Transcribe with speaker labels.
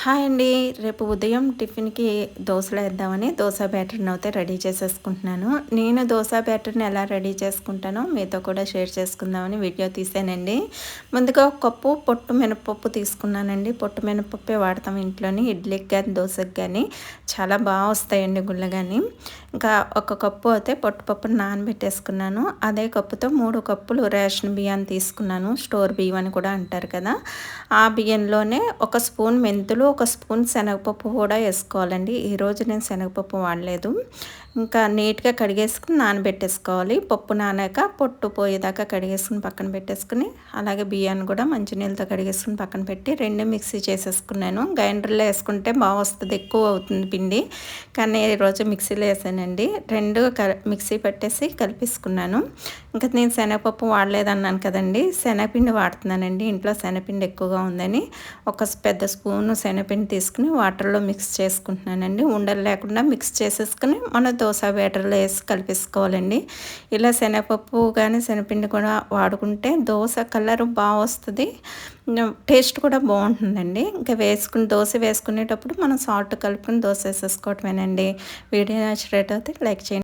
Speaker 1: Hi అండి. రేపు ఉదయం టిఫిన్కి దోశలు వేద్దామని దోశ బ్యాటర్ని అయితే రెడీ చేసేసుకుంటున్నాను. నేను దోశ బ్యాటర్ని ఎలా రెడీ చేసుకుంటానో మీతో కూడా షేర్ చేసుకుందామని వీడియో తీసానండి. ముందుగా ఒక కప్పు పొట్టు మినపప్పు తీసుకున్నానండి. పొట్టు మినపప్పే వాడతాం ఇంట్లోని. ఇడ్లీకి కానీ దోశకి కానీ చాలా బాగా వస్తాయండి గుళ్ళ కానీ ఇంకా ఒక కప్పు అయితే పొట్టుపప్పును నానబెట్టేసుకున్నాను. అదే కప్పుతో మూడు కప్పులు రేషన్ బియ్యాన్ని తీసుకున్నాను. స్టోర్ బియ్యం అని కూడా అంటారు కదా. ఆ బియ్యంలోనే ఒక స్పూన్ మెంతులు ఒక స్పూన్ శనగపప్పు కూడా వేసుకోవాలండి. ఈరోజు నేను శనగపప్పు వాడలేదు. ఇంకా నీట్గా కడిగేసుకుని నానబెట్టేసుకోవాలి. పప్పు నానాక పొట్టు పోయేదాకా కడిగేసుకుని పక్కన పెట్టేసుకుని అలాగే బియ్యాన్ని కూడా మంచినీళ్ళతో కడిగేసుకుని పక్కన పెట్టి రెండు మిక్సీ చేసేసుకున్నాను. గ్రైండర్లో వేసుకుంటే బాగా వస్తుంది ఎక్కువ అవుతుంది పిండి. కానీ ఈరోజు మిక్సీలో వేసానండి. రెండు మిక్సీ పెట్టేసి కలిపేసుకున్నాను. ఇంకా నేను శనగపప్పు వాడలేదన్నాను కదండి. శనగపిండి వాడుతున్నానండి. ఇంట్లో శనగపిండి ఎక్కువగా ఉందని ఒక పెద్ద స్పూను శనగపిండి తీసుకుని వాటర్లో మిక్స్ చేసుకుంటున్నానండి. ఉండలు లేకుండా మిక్స్ చేసేసుకుని మన దోశ బ్యాటర్లో వేసి కలిపేసుకోవాలండి. ఇలా శనగపప్పు కానీ శనగపిండి కూడా వాడుకుంటే దోశ కలర్ బాగా వస్తుంది. టేస్ట్ కూడా బాగుంటుందండి. ఇంకా వేసుకుని దోశ వేసుకునేటప్పుడు మనం సాల్ట్ కలుపుకొని దోశ వేసేసుకోవటమేనండి. వీడియో నచ్చినట్టయితే లైక్ చేయండి.